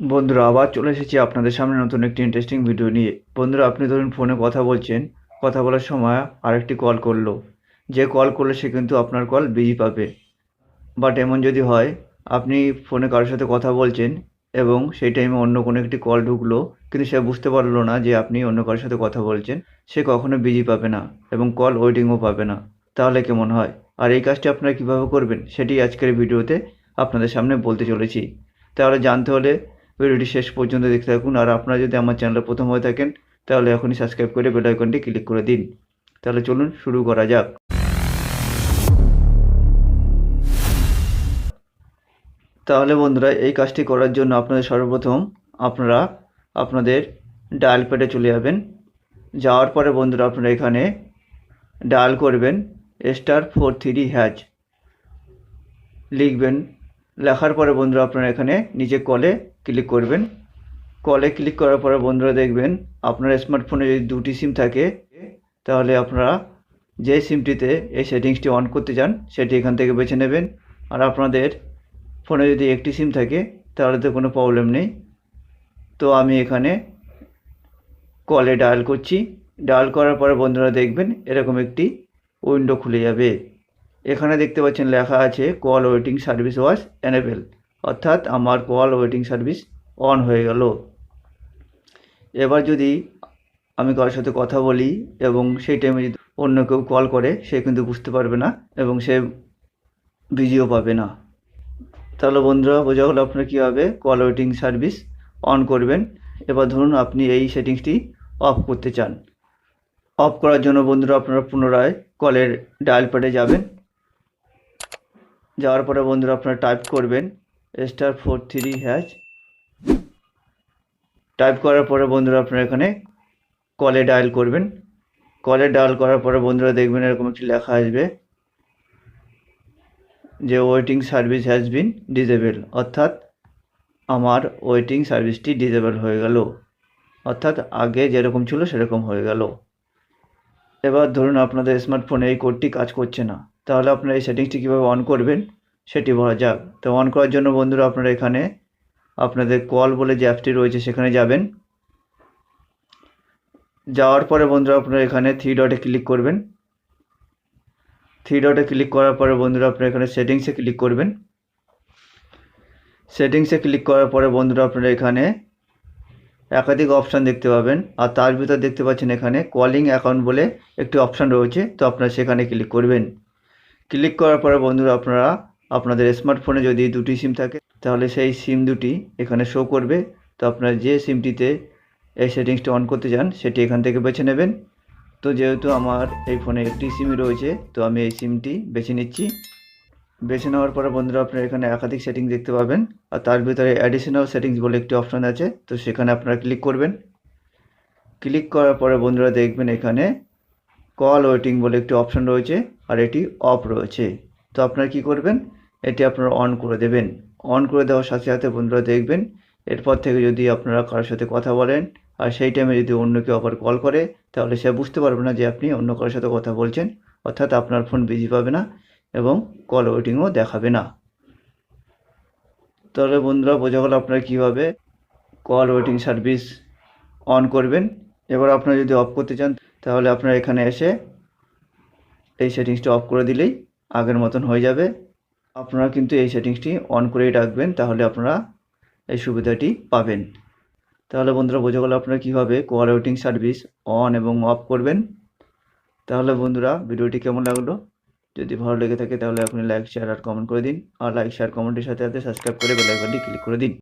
বন্ধুরা, আবার চলে এসেছি আপনাদের সামনে নতুন একটি ইন্টারেস্টিং ভিডিও নিয়ে। বন্ধুরা, আপনি ধরুন ফোনে কথা বলছেন, কথা বলার সময় আরেকটি কল করল। যে কল করলে সে কিন্তু আপনার কল বিজি পাবে। বাট এমন যদি হয়, আপনি ফোনে কারোর সাথে কথা বলছেন এবং সেই টাইমে অন্য কোনো একটি কল ঢুকলো, কিন্তু সে বুঝতে পারল না যে আপনি অন্য কারোর সাথে কথা বলছেন, সে কখনো বিজি পাবে না এবং কল ওয়েটিংও পাবে না। তাহলে কেমন হয়? আর এই কাজটি আপনারা কীভাবে করবেন, সেটি আজকের ভিডিওতে আপনাদের সামনে বলতে চলেছি। তাহলে জানতে হলে ভিডিওটি শেষ পর্যন্ত দেখতে থাকুন। আর আপনারা যদি আমার চ্যানেলে প্রথম হয়ে থাকেন, তাহলে এখনই সাবস্ক্রাইব করে বেল আইকনটি ক্লিক করে দিন। তাহলে চলুন শুরু করা যাক। তাহলে বন্ধুরা, এই কাজটি করার জন্য আপনাদের সর্বপ্রথম আপনারা আপনাদের ডায়াল প্যাডে চলে যাবেন। যাওয়ার পরে বন্ধুরা, আপনারা এখানে ডায়াল করবেন স্টার ফোর থ্রি হ্যাচ লিখবেন লেখার পরে বন্ধুরা আপনারা এখানে নিচে কলে ক্লিক করবেন। কলে ক্লিক করার পরে বন্ধুরা দেখবেন আপনার স্মার্টফোনে যদি দুটি সিম থাকে, তাহলে আপনারা যে সিমটিতে এই সেটিংসটি অন করতে চান, সেটি এখান থেকে বেছে নেবেন। আর আপনাদের ফোনে যদি একটি সিম থাকে, তাহলে তো কোনো প্রবলেম নেই। তো আমি এখানে কলে ডায়াল করছি। ডায়াল করার পরে বন্ধুরা দেখবেন এরকম একটি উইন্ডো খুলে যাবে। এখানে দেখতে পাচ্ছেন লেখা আছে call waiting service was enable অর্থাৎ আমার কল ওয়েটিং সার্ভিস অন হয়ে গেল। এবার যদি আমি কারোর সাথে কথা বলি এবং সেই টাইমে যদি অন্য কেউ কল করে, সে কিন্তু বুঝতে পারবে না এবং সে বিজিও পাবে না। তাহলে বন্ধুরা, বোঝা গেলো আপনার কীভাবে কল ওয়েটিং সার্ভিস অন করবেন। এবার ধরুন আপনি এই সেটিংসটি অফ করতে চান। অফ করার জন্য বন্ধুরা, আপনারা পুনরায় কলের ডায়াল প্যাডে যাবেন। যাওয়ার পরে বন্ধুরা আপনারা টাইপ করবেন star four three hash type করার পরে বন্ধুরা আপনারা এখানে কলে ডায়াল করবেন। কলে ডায়াল করার পরে বন্ধুরা দেখবেন এরকম একটি লেখা আসবে, যে waiting service has been disable অর্থাৎ আমার ওয়েটিং সার্ভিসটি ডিজেবল হয়ে গেল। অর্থাৎ আগে যেরকম ছিল সেরকম হয়ে গেল। এবার ধরুন আপনাদের স্মার্টফোনে এই কোডটি কাজ করছে না। তাহলে আপনারা এই সেটিংসটি কীভাবে অন করবেন, সেটি বলা যাক। তো অন করার জন্য বন্ধুরা আপনারা এখানে আপনাদের কল বলে যে অ্যাপটি রয়েছে সেখানে যাবেন। যাওয়ার পরে বন্ধুরা আপনারা এখানে থ্রি ডটে ক্লিক করবেন। থ্রি ডটে ক্লিক করার পরে বন্ধুরা আপনারা এখানে সেটিংসে ক্লিক করবেন। সেটিংসে ক্লিক করার পরে বন্ধুরা আপনারা এখানে একাধিক অপশান দেখতে পাবেন। আর তার ভিতর দেখতে পাচ্ছেন এখানে কলিং অ্যাকাউন্ট বলে একটি অপশান রয়েছে, তো আপনারা সেখানে ক্লিক করবেন। ক্লিক করার পরে বন্ধুরা আপনারা আপনাদের স্মার্টফোনে যদি দুটি সিম থাকে, তাহলে সেই সিম দুটি এখানে শো করবে। তো আপনারা যে সিমটিতে এই সেটিংসটি অন করতে চান, সেটি এখান থেকে বেছে নেবেন। তো যেহেতু আমার এই ফোনে একটি সিমই রয়েছে, তো আমি এই সিমটি বেছে নিচ্ছি। বেছে নেওয়ার পরে বন্ধুরা আপনারা এখানে একাধিক সেটিং দেখতে পাবেন, আর তার ভিতরে অ্যাডিশনাল সেটিংস বলে একটি অপশান আছে, তো সেখানে আপনারা ক্লিক করবেন। ক্লিক করার পরে বন্ধুরা দেখবেন এখানে কল ওয়েটিং বলে একটি অপশান রয়েছে। আর এটি অফ রয়েছে। তো আপনারা কি করবেন? এটি আপনারা অন করে দেবেন। অন করে দেওয়ার সাথে সাথে বন্ধুরা দেখবেন, এরপর থেকে যদি আপনারা কারোর সাথে কথা বলেন, আর সেই টাইমে যদি অন্য কেউ আবার কল করে, তাহলে সে বুঝতে পারবে না যে আপনি অন্য কারোর সাথে কথা বলছেন, অর্থাৎ আপনার ফোন বিজি পাবে না এবং কল ওয়েটিংও দেখাবে না। তাহলে বন্ধুরা বোঝা গেল আপনারা কীভাবে কল ওয়েটিং সার্ভিস অন করবেন। এবার আপনারা যদি অফ করতে চান, তাহলে আপনারা এখানে এসে এই সেটিংসটি অফ করে দিলেই আগের মতন হয়ে যাবে। আপনারা কিন্তু এই সেটিংসটি অন করেই রাখবেন, তাহলে আপনারা এই সুবিধাটি পাবেন। তাহলে বন্ধুরা, বোঝা গেল আপনারা কীভাবে কল ওয়েটিং সার্ভিস অন এবং অফ করবেন। তাহলে বন্ধুরা, ভিডিওটি কেমন লাগল? যদি ভালো লেগে থাকে, তাহলে আপনি লাইক শেয়ার আর কমেন্ট করে দিন। আর লাইক শেয়ার কমেন্টের সাথে সাথে সাবস্ক্রাইব করে বেল আইকনটি ক্লিক করে দিন।